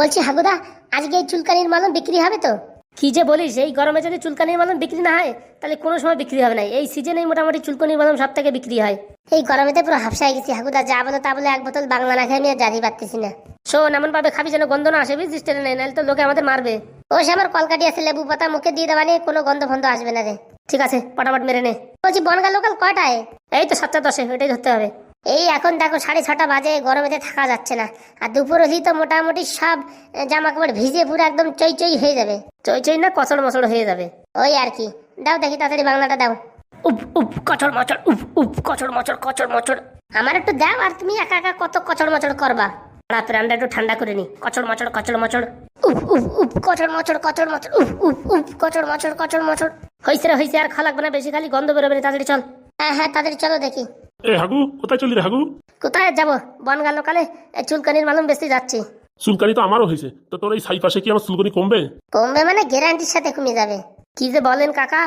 বলছি হাগুদা আজকে এই চুলকানির মালন বিক্রি হবে তো? কি যে বলিস এই গরমে যদি চুলকানির মালম বিক্রি না হয় তাহলে কোনো সময় বিক্রি হবে না। এই সিজনেই মোটামুটি চুলকানির মালম সব থেকে বিক্রি হয়। এই গরমেতে পুরো হাফসায় গেছি হাগুদা যা বলো তা বলে এক বোতল বাংলা না খেয়ে আমি আর জানি পারতেছি না। শোন এমন ভাবে খাবি যেন গন্ধ না আসে বুঝছিস ট্রেনে নাহলে তো লোকে আমাদের মারবে। ও সে আমার কলকাটি আছে লেবু পাতা মুখে দিয়ে দেওয়া নিয়ে কোনো গন্ধ ফন্ধ আসবে না রে। ঠিক আছে পটাপট মেরে নে। বলছি বনগা লোকাল কয়টায়? এই তো সাতটা দশে ওইটাই ধরতে হবে। এই এখন দেখো সাড়ে ছটা বাজে গরমেতে থাকা যাচ্ছে না। আর দুপুর হলেই তো মোটামুটি সব জামা কাপড় ভিজে পুরো একদম চই চই হয়ে যাবে। চই চই না কচড় মচড় হয়ে যাবে। ওই আর কি। দাও দেখি তাড়াতাড়ি বাংলাটা দাও। উপ উপ কচড় মচড় উপ উপ কচড় মচড় কচড় মচড়। আমার একটু দাও আর তুমি একা একা কত কচড় মচড় করবা। রাত প্রাণটা একটু ঠান্ডা করে নি। কচড় মচড় কচড় মচড়। উফ উফ উফ কচড় মচড় কচড় মচড় উফ উফ উফ কচড় মচড় কচড় মচড়। হয়েছে রে হয়েছে আর খা লাগবে না বেশি খালি গন্ধ বেরোবে না, তাড়াতাড়ি চল। হ্যাঁ হ্যাঁ তাড়াতাড়ি চলো দেখি। এ হাগু কোথায় চলি রে হাগু? কোথায় যাব? বনগা লোকালে এই চুলকানির মালুম বেশি যাচ্ছি। চুলকানি তো আমারও হয়েছে। তো তোর এই সাই পাশে কি আমার চুলকানি কমবে? কমবে মানে গ্যারান্টির সাথে কমে যাবে। কি যে বলেন কাকা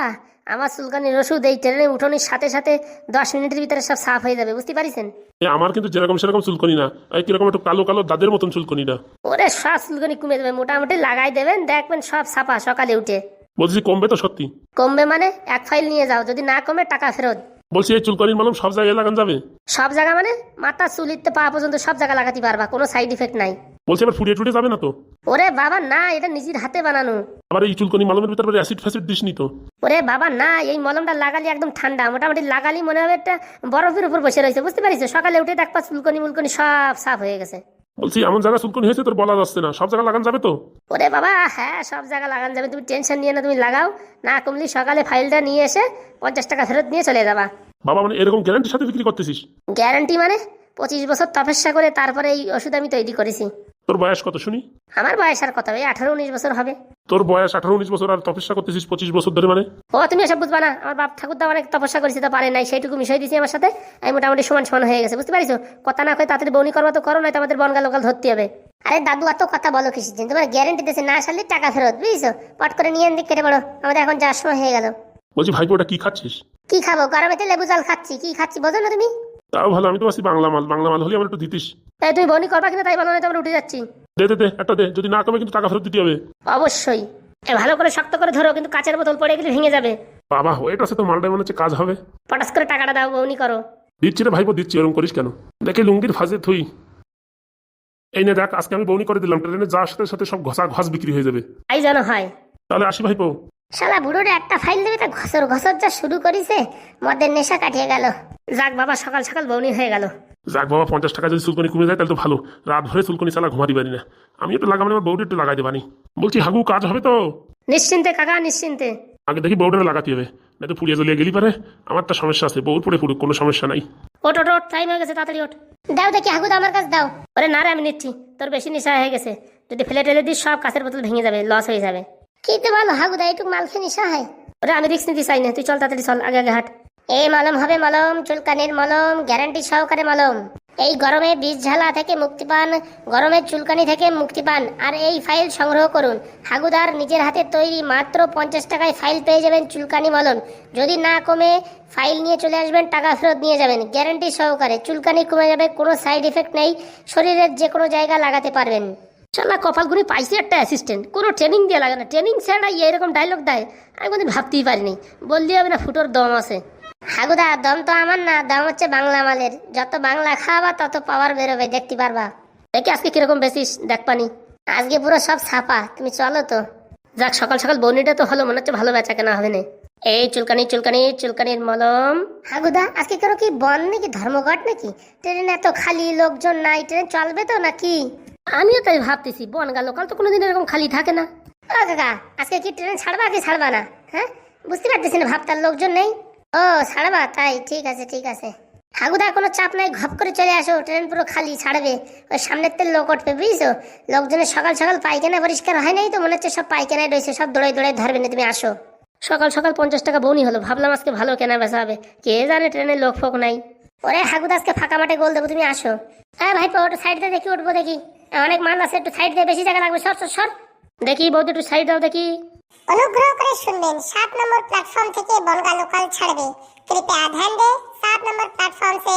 আমার চুলকানির ওষুধ এই ট্রেনে উঠোনির সাথে সাথে দশ মিনিটের ভিতরে সব সাফ হয়ে যাবে বুঝতে পারিছেন? এ আমার কিন্তু যেরকম সেরকম চুলকানি না। এই কীরকম একটু কালো কালো দাদের মতন চুলকানি না। ওরে সব চুলকানি কমে যাবে মোটামুটি লাগাই দেবেন দেখবেন সব সাফা সকালে উঠে। বলছি কমবে তো সত্যি। কমবে মানে এক ফাইল নিয়ে যাও যদি না কমে টাকা ফেরত। বলছি এই চুলকানির মালম সব জায়গায় লাগান যাবে? সব জায়গা মানে? মাথা চুলিতে পা পর্যন্ত সব জায়গা লাগাতে পারবা কোনো সাইড ইফেক্ট নাই। বলছি এবার ফুটিয়ে টুটে যাবে না তো? ওরে বাবা না এটা নিজের হাতে বানানো। আবার এই চুলকানি মালমের ভিতরে অ্যাসিড ফ্যাসিড দিস নি তো? ওরে বাবা না এই মলমটা লাগালি একদম ঠান্ডা। মোটামুটি লাগালি মনে হবে একটা বরফের উপর বসে রয়েছে বুঝতে পারিস? সকালে উঠে দেখবা চুলকনি মুলকনি সব সাফ হয়ে গেছে। বলছি এমন জায়গা চুলকানি হয়েছে তোর বলা যাচ্ছে না। সব জায়গা লাগান যাবে তো? ওরে বাবা হ্যাঁ সব জায়গা লাগান যাবে। তুমি টেনশন নিয়ে না তুমি লাগাও। না কমলি সকালে ফাইলটা নিয়ে এসে পঞ্চাশ টাকা ফেরত নিয়ে চলে যাবা। বাবা মানে এরকম গ্যারান্টির সাথে বিক্রি করতেছিস? গ্যারান্টি মানে পঁচিশ বছর তপস্যা করে তারপরে এই ওষুধ আমি তৈরি করেছি। তোর বয়স কত শুনি? আমার বয়স আর কত? ওই আঠারো উনিশ বছর হবে। তোর বয়স আঠারো উনিশ বছর আর তপস্যা করতেছিস পঁচিশ বছর ধরে মানে? ও তুমি এসব বুঝবা না। আমার বাপ ঠাকুর দা অনেক তপস্যা করেছে তো পারে নাই। সেইটুকু মিশাই দিয়েছি আমার সাথে। আমি মোটামুটি সমান সমান হয়ে গেছে বুঝতে পারিছো কথা না কয়ে তাড়াতাড়ি বনি করবা তো করো নয়তো আমাদের বনগা লোকাল ধরতে হবে। আরে দাদু এত কথা বলো কিসের জন্য? তোমার গ্যারান্টি দিয়েছে না আসলে টাকা ফেরত বুঝছ? পট করে নিয়ে দিক কেটে পড়ো। আমাদের এখন যাওয়ার সময় হয়ে গেল। বলছি ভাইপো ওটা কি খাচ্ছিস? কি খাব? গরমেতে লেবু জল খাচ্ছি। কি খাচ্ছি? বোঝো না তুমি। তাও ভালো আমি তো আছি বাংলা মাল বাংলা মাল হলে আমার একটু দিতিস। এই তুমি বৌনি করবা কিনা তাই বলো নয়তো আমরা উঠে যাচ্ছি। দে দে দে একটা দে যদি না কমে কিন্তু টাকা ফেরত দিতে হবে। অবশ্যই। এ ভালো করে শক্ত করে ধরো কিন্তু কাচের বোতল পড়ে গেলে ভেঙে যাবে। বাবা ওয়েট আছে তো মালটাই মনে হচ্ছে কাজ হবে। পটাস করে টাকাটা দাও বৌনি করো। দিচ্ছি রে ভাইপো দিচ্ছি ওরকম করিস কেন? দেখে লুঙ্গির ফাঁসে থুই। এই নে দেখ আজকে আমি বউনি করে দিলাম ট্রেনে যাওয়ার সাথে সাথে সব ঘষা ঘষ বিক্রি হয়ে যাবে। তাই যেন হয়। তাহলে আসি ভাইপো। শালা বুড়োটা একটা ফাইল দেবে তা ঘসর ঘসর যা শুরু করিছে মদের নেশা কাটিয়ে গেল। যাক বাবা সকাল সকাল বৌনি হয়ে গেল। যাক বাবা পঞ্চাশ টাকা যদি চুলকনি কমে যায় তাহলে তো ভালো। রাত ভরে চুলকনি চালা ঘুমাতে পারি না। আমি একটু লাগাবো আমার বউটা একটু লাগাই দেবানি বলছি হাগু কাজ হবে তো? নিশ্চিন্তে কাকা নিশ্চিন্তে। আগে দেখি বউটা লাগাতে হবে না তো পুড়িয়ে জ্বলিয়ে গেলি পারে। আমার তো সমস্যা আছে বউর পরে পুরো কোনো সমস্যা নাই। ওট ওট ওট টাইম হয়ে গেছে তাড়াতাড়ি ওঠ। দাও দেখি হাগু তো আমার কাছে দাও। ওরে না রে আমি নিচ্ছি। তোর বেশি নেশা হয়ে গেছে। যদি ফেলে টেলে দিস সব কাছের বোতল ভেঙে যাবে লস হয়ে যাবে। কি তো ভালো হাগুদা একটু মাল খেয়ে নিশা হয়? ওরে আমি রিক্স নিতে চাই না তুই চল তাড়াতাড়ি চল আগে আগে হাট। এই মলম হবে মলম চুলকানির মলম গ্যারান্টি সহকারে মলম। এই গরমে বীজ ঝালা থেকে মুক্তি পান গরমের চুলকানি থেকে মুক্তি পান আর এই ফাইল সংগ্রহ করুন। হাগুদার নিজের হাতে তৈরি মাত্র পঞ্চাশ টাকায় ফাইল পেয়ে যাবেন চুলকানি মলম। যদি না কমে ফাইল নিয়ে চলে আসবেন টাকা ফেরত নিয়ে যাবেন। গ্যারান্টি সহকারে চুলকানি কমে যাবে কোনো সাইড এফেক্ট নেই শরীরের যে কোনো জায়গা লাগাতে পারবেন। শালা কপাল ঘুরে পাইছি একটা অ্যাসিস্ট্যান্ট কোনো ট্রেনিং দিয়ে লাগে না। ট্রেনিং ছাড়া এরকম ডায়লগ দেয়। আমি কোনদিন ভাবতেই পারিনি। বললি হবে না, ফুটোর দম আছে। হাগুদা দম তো আমার না, দম হচ্ছে বাংলা মালের। যত বাংলা খাওয়াবা, তত পাওয়ার বেরোবে, দেখতে পারবা। দেখি আজকে কীরকম বেশিস, দেখ পানি। আজকে পুরো সব ছাপা, তুমি চলো তো। যাক, সকাল সকাল বনিটা তো হলো, মনে হচ্ছে ভালো বেচা কেনা হবে না। এই চুলকানি চুলকানি, চুলকানির মলম। হাগুদা আজকে কারও কি বন নাকি, ধর্মঘট নাকি? ট্রেন এত খালি, লোকজন নাই, ট্রেন চলবে তো নাকি? আমিও তাই ভাবতেছি বনগা লোকাল তো কোনোদিন এরকম খালি থাকে না। ও কাকা, আজকে কি ট্রেন ছাড়বা কি ছাড়বা না হ্যাঁ? বুঝতে পারতেছি না, ভাবতার লোকজন নেই। ও, ছাড়বা, তাই, ঠিক আছে ঠিক আছে। হাগুদা, কোনো চাপ নাই, ঘপ করে চলে আসো, ট্রেন পুরো খালি, ছাড়বে। ওই সামনের তেল লোক উঠবে বুঝছ? লোকজনের সকাল সকাল পায়খানা পরিষ্কার হয় নাই তো, মনে হচ্ছে সব পায়খানায় রয়েছে, সব দৌড়াই দৌড়াই ধরবে, না তুমি আসো। সকাল সকাল পঞ্চাশ টাকা বউনি হলো, ভাবলাম আজকে ভালো কেনা বেচা হবে। কে জানে ট্রেনে লোক ফোক নাই। ওরে হাগুদা, আজকে ফাঁকা মাঠে গোল দেবো, তুমি আসো। হ্যাঁ ভাই, ওটা সাইড দিয়ে দেখি, উঠবো দেখি। অনেক মাল আছে একটু সাইড দিয়ে বেশি জায়গা লাগবে সর সর সর দেখি বৌদি একটু সাইড দাও দেখি অনুগ্রহ করে শুনবেন सात नंबर प्लेटफॉर्म থেকে বনগাঁ লোকাল ছাড়বে कृपया ध्यान दें सात नंबर प्लेटफॉर्म से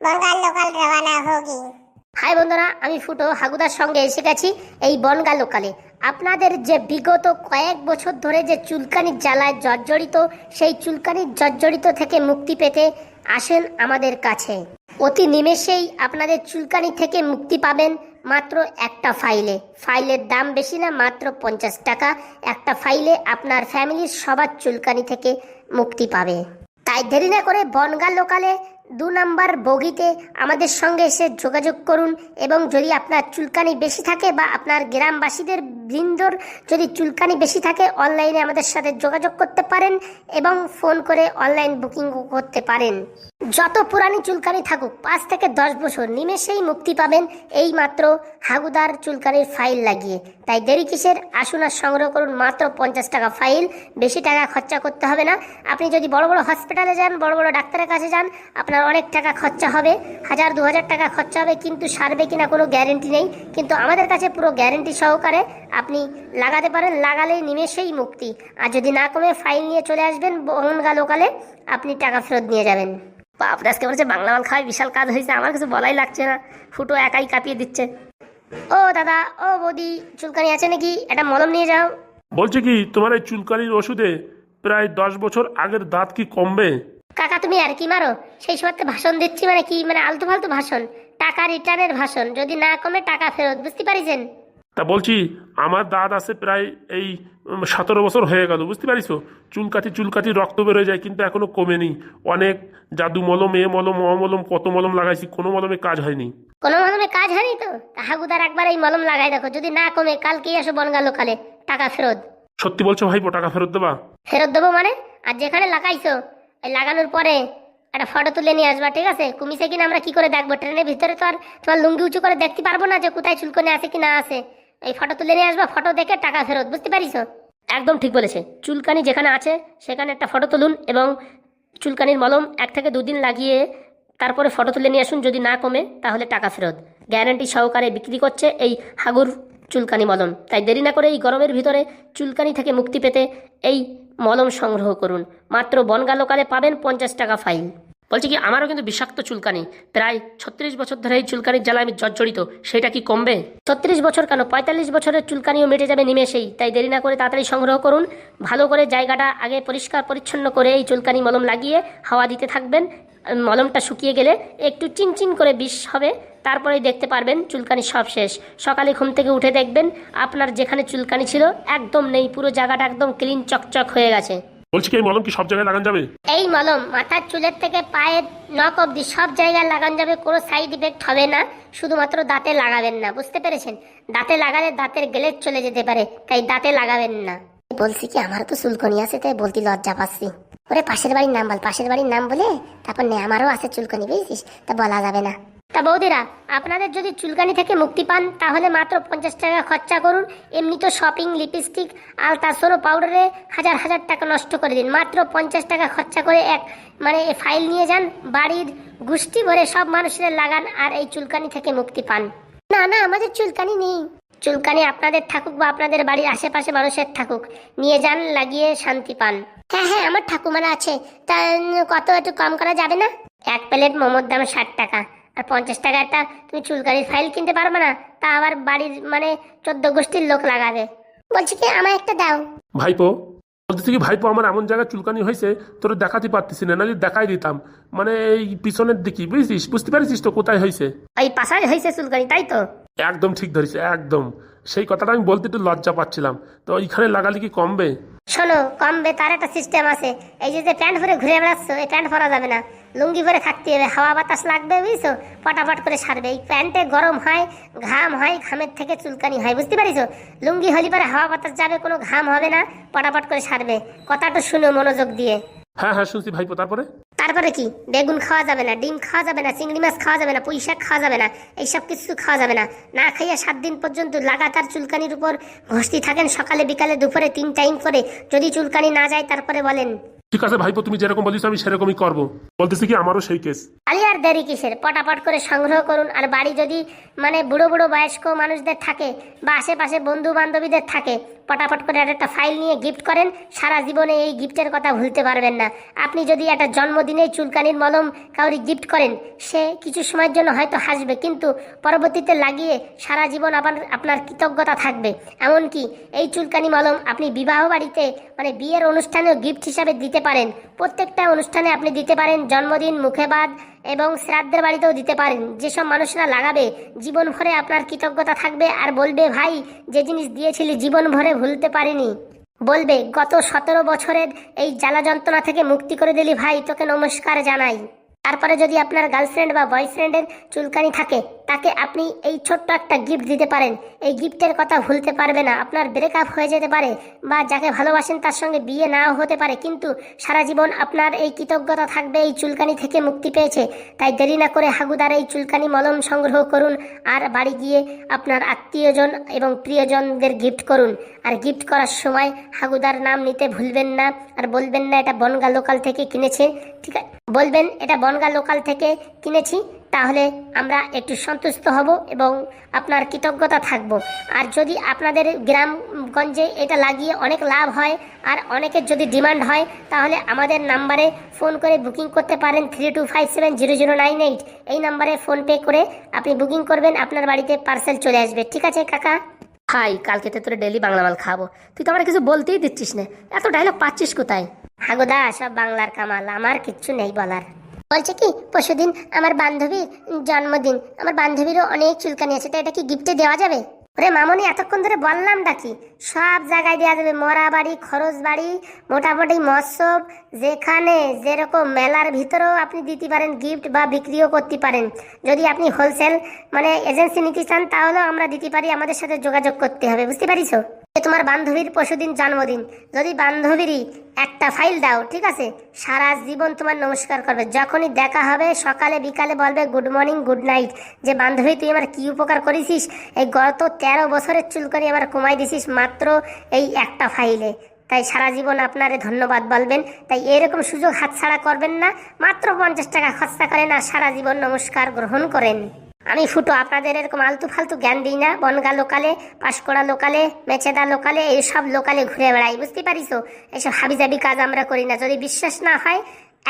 बंगाल लोकल रवाना होगी হাই বন্ধুরা আমি ফুটো হাগুদার সঙ্গে এসে গেছি এই বনগা লোকালে আপনাদের যে বিগত কয়েক বছর ধরে যে চুলকানির জ্বালায় জর্জরিত সেই চুলকানির জর্জরিত থেকে মুক্তি পেতে আসেন আমাদের কাছে অতি নিমেষেই আপনাদের চুলকানি থেকে মুক্তি পাবেন মাত্র একটা ফাইলে। ফাইলের দাম বেশি না, মাত্র পঞ্চাশ টাকা। একটা ফাইলে আপনার ফ্যামিলির সবার চুলকানি থেকে মুক্তি পাবে। তাই দেরি না করে বনগা লোকালে দু নাম্বার বগিতে আমাদের সঙ্গে এসে যোগাযোগ করুন এবং যদি আপনার চুলকানি বেশি থাকে বা আপনার গ্রামবাসীদের বৃন্দর যদি চুলকানি বেশি থাকে, অনলাইনে আমাদের সাথে যোগাযোগ করতে পারেন এবং ফোন করে অনলাইন বুকিং করতে পারেন। যত পুরানি চুলকানি থাকুক, পাঁচ থেকে দশ বছর নিমেষেই মুক্তি পাবেন এই মাত্র হাগুদার চুলকানির ফাইল লাগিয়ে। তাই দেরি কিসের? আসুন আর সংগ্রহ করুন মাত্র পঞ্চাশ টাকা ফাইল। বেশি টাকা খরচা করতে হবে না। আপনি যদি বড় বড় হসপিটালে যান, বড় বড় ডাক্তারের কাছে যান, আপনার অনেক টাকা খরচা হবে। হাজার, দু হাজার টাকা খরচা হবে, কিন্তু সারবে কিনা কোনো গ্যারেন্টি নেই। কিন্তু আমাদের কাছে পুরো গ্যারেন্টি সহকারে আপনি লাগাতে পারেন, লাগালেই নিমেষেই মুক্তি। আর যদি না কমে, ফাইল নিয়ে চলে আসবেন বনগা লোকালে, আপনি টাকা ফেরত নিয়ে যাবেন। বাপরে আজকে বলছে বাংলা মাল খাওয়াই বিশাল কাজ হয়েছে আমার কিছু বলাই লাগছে না। ফুটো একাই কাঁপিয়ে দিচ্ছে। ও দাদা ও বৌদি চুলকানি আছে নাকি? একটা মলম নিয়ে যাও। বলছে কি তোমার এই চুলকানির ওষুধে প্রায় দশ বছর আগের দাঁত কি কমবে? কাকা তুমি আর কি মারো? সেই সময় তো ভাষণ দিচ্ছি মানে কি মানে আলতু ফালতু ভাষণ। টাকা রিটার্নের ভাষণ। যদি না কমে টাকা ফেরত বুঝতে পারিছেন? তা বলছি আমার দাঁত আছে প্রায় এই সতেরো বছর হয়ে গেল বুঝতে পারিস চুলকাতি চুলকাতি রক্ত বেরোয় যায় কিন্তু এখনও কমেনি। অনেক জাদু মলম এ মলম অ মলম কত মলম লাগাইছি কোনো মলমে কাজ হয়নি। কোনো মলমে কাজ হয়নি তো? হাগুদার একবার এই মলম লাগাই দেখো যদি না কমে কালকেই আসো বনগা লোকালে টাকা ফেরত। সত্যি বলছো ভাইপো টাকা ফেরত দেবা? ফেরত দেবো মানে? আর যেখানে লাগাইছো এই লাগানোর পরে একটা ফটো তুলে নিয়ে আসবা ঠিক আছে? কুমিছে কিনা আমরা কি করে দেখব? ট্রেনের ভিতরে তো আর তোমার লুঙ্গি উঁচু করে দেখতে পারব না যে কোথায় চুলকনি আছে কি না আছে। এই ফটো তুলে নিয়ে আসবা, ফটো দেখে টাকা ফেরত, বুঝতে পারিস? একদম ঠিক বলেছে। চুলকানি যেখানে আছে, সেখানে একটা ফটো তুলুন এবং চুলকানির মলম এক থেকে দুদিন লাগিয়ে তারপরে ফটো তুলে নিয়ে আসুন, যদি না কমে, তাহলে টাকা ফেরত। গ্যারান্টি সহকারে বিক্রি করছে এই হাগুর চুলকানি মলম। তাই দেরি না করে এই গরমের ভিতরে চুলকানি থেকে মুক্তি পেতে এই মলম সংগ্রহ করুন। মাত্র বনগা লোকালে পাবেন পঞ্চাশ টাকা ফাইল। বলছি কি, আমারও কিন্তু বিষাক্ত চুলকানি। প্রায় ছত্রিশ বছর ধরে এই চুলকানির জ্বালা আমি জর্জরিত। সেটা কি কমবে? ছত্রিশ বছর কেন? পঁয়তাল্লিশ বছরের চুলকানিও মেটে যাবে নিমেষেই। তাই দেরি না করে তাড়াতাড়ি সংগ্রহ করুন। ভালো করে জায়গাটা আগে পরিষ্কার পরিচ্ছন্ন করে এই চুলকানি মলম লাগিয়ে হাওয়া দিতে থাকবেন। মলমটা শুকিয়ে গেলে একটু চিনচিন করে বিষ হবে। তারপরেই দেখতে পারবেন চুলকানি সব শেষ। সকালে ঘুম থেকে উঠে দেখবেন আপনার যেখানে চুলকানি ছিল একদম নেই, পুরো জায়গাটা একদম ক্লিন চকচক হয়ে গেছে। বলছি কি, এই মলম কি সব জায়গায় লাগান যাবে? এই মলম মাথার চুলের থেকে পায়ের নখ অব্দি সব জায়গায় লাগানো যাবে, কোনো সাইড ইফেক্ট হবে না, শুধুমাত্র দাঁতে লাগাবেন না, বুঝতে পেরেছেন? দাঁতে লাগালে দাঁতের গ্লেজ চলে যেতে পারে, তাই দাঁতে লাগাবেন না। বলছি কি আমার তো চুলকনি আছে, তাই বলতে লজ্জা পাচ্ছি। ওরে, পাশের বাড়ির নাম বল, পাশের বাড়ির নাম বলে তারপর নে, আমারও আছে চুলকনি, বুঝছিস? তা বলা যাবে না। তা বৌদিরা, আপনাদের যদি চুলকানি থেকে মুক্তি পান, তাহলে মাত্র পঞ্চাশ টাকা খরচা করুন। এমনি তো শপিং লিপস্টিক আর তার সোনো পাউডারে হাজার হাজার টাকা নষ্ট করে দিন। মাত্র পঞ্চাশ টাকা খরচা করে এক মানে ফাইল নিয়ে যান, বাড়ির গুষ্টি ভরে সব মানুষের লাগান আর এই চুলকানি থেকে মুক্তি পান। না না, আমাদের চুলকানি নেই। চুলকানি আপনাদের থাকুক বা আপনাদের বাড়ির আশেপাশে মানুষের থাকুক, নিয়ে যান, লাগিয়ে শান্তি পান। হ্যাঁ হ্যাঁ আমার ঠাকুমারা আছে। তা কত একটু কম করা যাবে না? এক প্লেট মোমোর দাম ষাট টাকা। আর পঞ্চাশ টাকা একটা তুমি চুলকানির ফাইল কিনতে পারবে না তা আবার বাড়ির মানে চোদ্দ গোষ্ঠীর লোক লাগাবে। বলছি কি আমার একটা দাও। ভাইপো বলতেছি কি ভাইপো আমার এমন জায়গায় চুলকানি হয়েছে তোর দেখাতে পারতেছি না নাহলে দেখাই দিতাম। মানে এই পিছনের দিকে বুঝছিস? বুঝতে পারছিস তো কোথায় হয়েছে? ওই পাশায় হয়েছে চুলকানি তাই তো? একদম ঠিক ধরেছে একদম। সেই কথাটা আমি বলতে একটু লজ্জা পাচ্ছিলাম। তো ওইখানে লাগালে কি কমবে? শোনো কমবে তার একটা সিস্টেম আছে। এই যে যে প্যান্ট পরে ঘুরে বেড়াচ্ছ এই প্যান্ট পরা যাবে না। লুঙ্গি পরে থাকতে হবে হাওয়া বাতাস লাগবে বুঝছ? পটাপট করে সারবে। এই প্যান্টে গরম হয় ঘাম হয় ঘামের থেকে চুলকানি হয় বুঝতে পারিস? লুঙ্গি হলি পরে হাওয়া বাতাস যাবে কোনো ঘাম হবে না পটাপট করে সারবে। কথাটা শুনো মনোযোগ দিয়ে। হ্যাঁ হ্যাঁ শুনছি ভাইপো তারপরে? তারপরে কি? বেগুন খাওয়া যাবে না ডিম খাওয়া যাবে না চিংড়ি মাছ খাওয়া যাবে না পুঁই শাক খাওয়া যাবে না এইসব কিছু খাওয়া যাবে না। না খাইয়া সাত দিন পর্যন্ত লাগাতার চুলকানির উপর ঘষতি থাকেন। সকালে বিকালে দুপুরে তিন টাইম করে যদি চুলকানি না যায় তারপরে বলেন। ঠিক আছে ভাইপো, তুমি যেরকম বলিস আমি সেরকমই করব। বলতেছি কি, আমারও সেই কেস আলি আর দেরি কিসের? পটাপট করে সংগ্রহ করুন। আর বাড়ি যদি মানে বুড়ো বুড়ো বয়স্ক মানুষদের থাকে বা আশেপাশে বন্ধু বান্ধবীদের থাকে পটাপট করে একটা ফাইল নিয়ে গিফট করেন, সারা জীবনে এই গিফটের কথা ভুলতে পারবেন না। আপনি যদি একটা জন্মদিনে চুলকানির মলম কাউরি গিফট করেন, সে কিছু সময়ের জন্য হয়তো হাসবে, কিন্তু পরবর্তীতে লাগিয়ে সারা জীবন আপনার আপনার কৃতজ্ঞতা থাকবে। এমনকি এই চুলকানি মলম আপনি বিবাহ বাড়িতে মানে বিয়ের অনুষ্ঠানেও গিফট হিসাবে দিতে পারেন। প্রত্যেকটা অনুষ্ঠানে আপনি দিতে পারেন জন্মদিন মুখেবাদ এবং শ্রাদ্ধের বাড়িতেও দিতে পারেন। যেসব মানুষরা লাগাবে জীবন ভরে আপনার কৃতজ্ঞতা থাকবে আর বলবে, ভাই, যে জিনিস দিয়েছিলি জীবন ভরে ভুলতে পারিনি। বলবে, গত সতেরো বছরের এই জ্বালা যন্ত্রণা থেকে মুক্তি করে দিলি, ভাই, তোকে নমস্কার জানাই। তারপরে যদি আপনার গার্লফ্রেন্ড বা বয়ফ্রেন্ডের চুলকানি থাকে তাকে আপনি এই ছোট্ট একটা গিফট দিতে পারেন। এই গিফটের কথা ভুলতে পারবে না। আপনার ব্রেকআপ হয়ে যেতে পারে বা যাকে ভালোবাসেন তার সঙ্গে বিয়ে নাও হতে পারে। কিন্তু সারা জীবন আপনার এই কৃতজ্ঞতা থাকবে, এই চুলকানি থেকে মুক্তি পেয়েছে। তাই দেরি না করে হাগুদার এই চুলকানি মলম সংগ্রহ করুন আর বাড়ি গিয়ে আপনার আত্মীয়জন এবং প্রিয়জনদের গিফট করুন। আর গিফট করার সময় হাগুদার নাম নিতে ভুলবেন না আর বলবেন না, এটা বনগা লোকাল থেকে কিনেছে। ঠিক আছে বলবেন, এটা বনগা লোকাল থেকে কিনেছি। তাহলে আমরা একটু সন্তুষ্ট হব এবং আপনার কৃতজ্ঞতা থাকব। আর যদি আপনাদের গ্রামগঞ্জে এটা লাগিয়ে অনেক লাভ হয় আর অনেকের যদি ডিমান্ড হয় তাহলে আমাদের নাম্বারে ফোন করে বুকিং করতে পারেন three two five seven zero zero nine eight. এই নাম্বারে ফোনপে করে আপনি বুকিং করবেন আপনার বাড়িতে পার্সেল চলে আসবে। ঠিক আছে কাকা? হাই কালকে তো তোর ডেলি বাংলা মাল খাব। তুই তো আমার কিছু বলতেই দিচ্ছিস না। এত ডায়লগ পাচ্ছিস কোথায়? হাগুদা সব বাংলার কামাল আমার কিচ্ছু নেই বলার। বলছে কি, পরশুদিন আমার বান্ধবীর জন্মদিন, আমার বান্ধবীরও অনেক চুলকানি আছে, তো এটা কি গিফটে দেওয়া যাবে? ওরে মামনি, এতক্ষণ ধরে বললাম ডাকি সব জায়গায় দেওয়া যাবে, মরা বাড়ি, খরচ বাড়ি, মোটামুটি মৎসব, যেখানে যেরকম মেলার ভিতরেও আপনি দিতে পারেন গিফট বা বিক্রিও করতে পারেন। যদি আপনি হোলসেল মানে এজেন্সি নিতে চান, তাহলেও আমরা দিতে পারি, আমাদের সাথে যোগাযোগ করতে হবে, বুঝতে পারিছো? তোমার বান্ধবীর পশুদিন জন্মদিন। যদি বান্ধবীরই একটা ফাইল দাও, ঠিক আছে? সারা জীবন তোমার নমস্কার করবে। যখনই দেখা হবে, সকালে, বিকালে বলবে, গুড মর্নিং, গুড নাইট। যে বান্ধবী, তুই আমার কি উপকার করেছিস? এই গত তেরো বছরের চুলকানি আমার কমাই দিছিস মাত্র এই একটা ফাইলে। তাই সারা জীবন আপনারে ধন্যবাদ বলবেন। তাই এরকম সুযোগ হাতছাড়া করবেন না। মাত্র পঞ্চাশ টাকা খরচা করেন আর সারা জীবন নমস্কার গ্রহণ করেন। আমি ফুটো আপনাদের এরকম আলতু ফালতু জ্ঞান দিই না, বনগা লোকালে, পাঁশকোড়া লোকালে, মেচেদা লোকালে, এইসব লোকালে ঘুরে বেড়াই, বুঝতে পারিস এইসব হাবিজাবি কাজ আমরা করি না। যদি বিশ্বাস না হয়,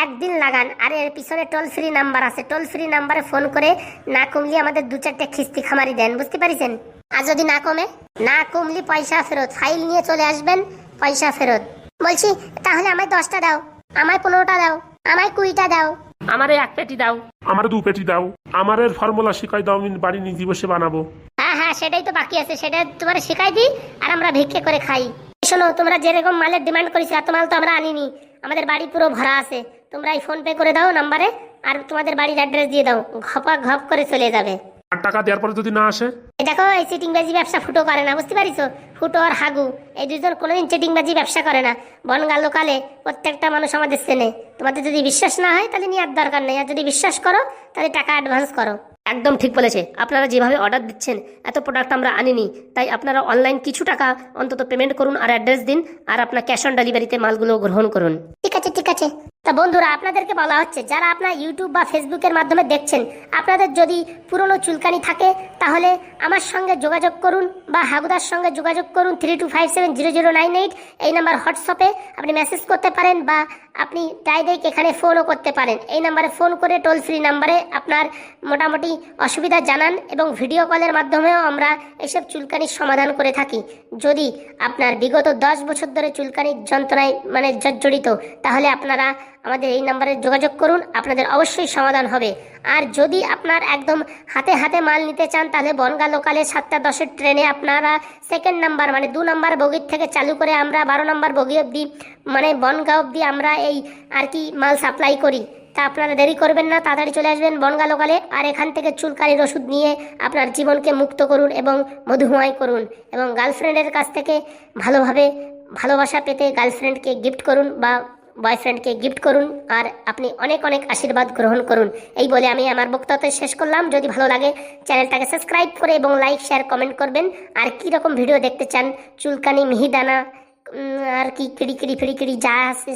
একদিন লাগান। আর এর পিছনে টোল ফ্রি নাম্বার আছে। টোল ফ্রি নাম্বারে ফোন করে না কমলি আমাদের দু চারটে খিস্তি খামারি দেন, বুঝতে পারিছেন? আর যদি না কমে? না কমলি পয়সা ফেরত। ফাইল নিয়ে চলে আসবেন, পয়সা ফেরত। বলছি, তাহলে আমায় দশটা দাও। আমায় পনেরোটা দাও। আমায় কুড়িটা দাও। আমারে এক পেটি দাও। আমার দু পেটি দাও। আমার এর ফর্মুলা শিখাই দাও আমি বাড়ি নিজে বসে বানাবো। হ্যাঁ হ্যাঁ সেটাই তো বাকি আছে। সেটা তোমার শিখাই দিই আর আমরা ভিক্ষে করে খাই। শোনো তোমরা যেরকম মালের ডিমান্ড করেছি এত মাল তো আমরা আনিনি। আমাদের বাড়ি পুরো ভরা আছে। তোমরা এই ফোন পে করে দাও নাম্বারে আর তোমাদের বাড়ির অ্যাড্রেস দিয়ে দাও। ঘপা ঘপ করে চলে যাবে। আর টাকা দেওয়ার পরে যদি না আসে? দেখো, এই চিটিংবাজি ব্যবসা ফুটো করে না, বুঝতে পারিছো? ফুটো আর হাগু, এই দুজন কোনোদিন চিটিংবাজি ব্যবসা করে না। বনগা লোকালে প্রত্যেকটা মানুষ আমাদের চেনে। তোমাদের যদি বিশ্বাস না হয়, তাহলে নেওয়ার দরকার নেই। আর যদি বিশ্বাস করো, তাহলে টাকা অ্যাডভান্স করো। একদম ঠিক বলেছে। আপনারা যেভাবে অর্ডার দিচ্ছেন, এত প্রোডাক্ট আমরা আনিনি, তাই আপনারা অনলাইন কিছু টাকা অন্তত পেমেন্ট করুন আর অ্যাড্রেস দিন আর আপনার ক্যাশ অন ডেলিভারিতে মালগুলো গ্রহণ করুন। ঠিক আছে ঠিক আছে। তা বন্ধুরা, আপনাদেরকে বলা হচ্ছে, যারা আপনার ইউটিউব বা ফেসবুকের মাধ্যমে দেখছেন, আপনাদের যদি পুরনো চুলকানি থাকে, তাহলে আমার সঙ্গে যোগাযোগ করুন বা হাগুদার সঙ্গে যোগাযোগ করুন three two five seven zero zero nine eight এই নাম্বার হোয়াটসঅ্যাপে আপনি মেসেজ করতে পারেন বা আপনি ডাইরেক্ট এখানে ফোনও করতে পারেন। এই নাম্বারে ফোন করে টোল ফ্রি নাম্বারে আপনার মোটামুটি অসুবিধা জানান এবং ভিডিও কলের মাধ্যমেও আমরা এসব চুলকানির সমাধান করে থাকি। যদি আপনার বিগত দশ বছর ধরে চুলকানির যন্ত্রণায় মানে জর্জরিত, তাহলে আপনারা আমাদের এই নাম্বারে যোগাযোগ করুন, আপনাদের অবশ্যই সমাধান হবে। আর যদি আপনার একদম হাতে হাতে মাল নিতে চান, তাহলে বনগা লোকালে সাতটা দশের ট্রেনে আপনারা সেকেন্ড নাম্বার মানে দু নাম্বার বগির থেকে চালু করে আমরা বারো নাম্বার বগি অবধি মানে বনগা অবধি আমরা এই আর কি মাল সাপ্লাই করি। তা আপনারা দেরি করবেন না, তাড়াতাড়ি চলে আসবেন বনগা লোকালে আর এখান থেকে চুলকানির ওষুধ নিয়ে আপনার জীবনকে মুক্ত করুন এবং মধুময় করুন এবং গার্লফ্রেন্ডের কাছ থেকে ভালোভাবে ভালোবাসা পেতে গার্লফ্রেন্ডকে গিফট করুন বা বয়ফ্রেন্ডকে গিফট করুন আর আপনি অনেক অনেক আশীর্বাদ গ্রহণ করুন। এই বলে আমি আমার বক্তব্য শেষ করলাম। যদি ভালো লাগে, চ্যানেলটাকে সাবস্ক্রাইব করে এবং লাইক, শেয়ার, কমেন্ট করবেন। আর কী রকম ভিডিও দেখতে চান? চুলকানি, মিহিদানা আর কি কিড়ি কিড়ি ফিড়ি কিড়ি যা আছে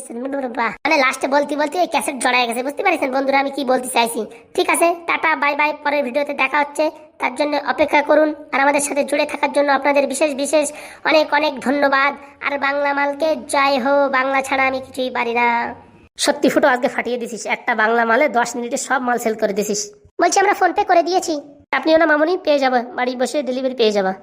মানে লাস্টে বলতে বলতে ওই ক্যাসেট জড়ায় গেছে, বুঝতে পারছেন বন্ধুরা আমি কি বলতে চাইছি? ঠিক আছে, টাটা বাই বাই পরের ভিডিওতে দেখা হচ্ছে। তার জন্য অপেক্ষা করুন আর আমাদের সাথে জুড়ে থাকার জন্য আপনাদের বিশেষ বিশেষ অনেক অনেক ধন্যবাদ। আর বাংলা মালকে জয় হো, বাংলা ছাড়া আমি কিছুই পারি না। সত্যি ফুটো, আজকে ফাটিয়ে দিছিস। একটা বাংলা মালে দশ মিনিটে সব মাল সেল করে দিছিস। বলছি আমরা ফোন পে করে দিয়েছি। আপনিও না মামনি, পেয়ে যাবে। বাড়ি বসে ডেলিভারি পেয়ে যাবা।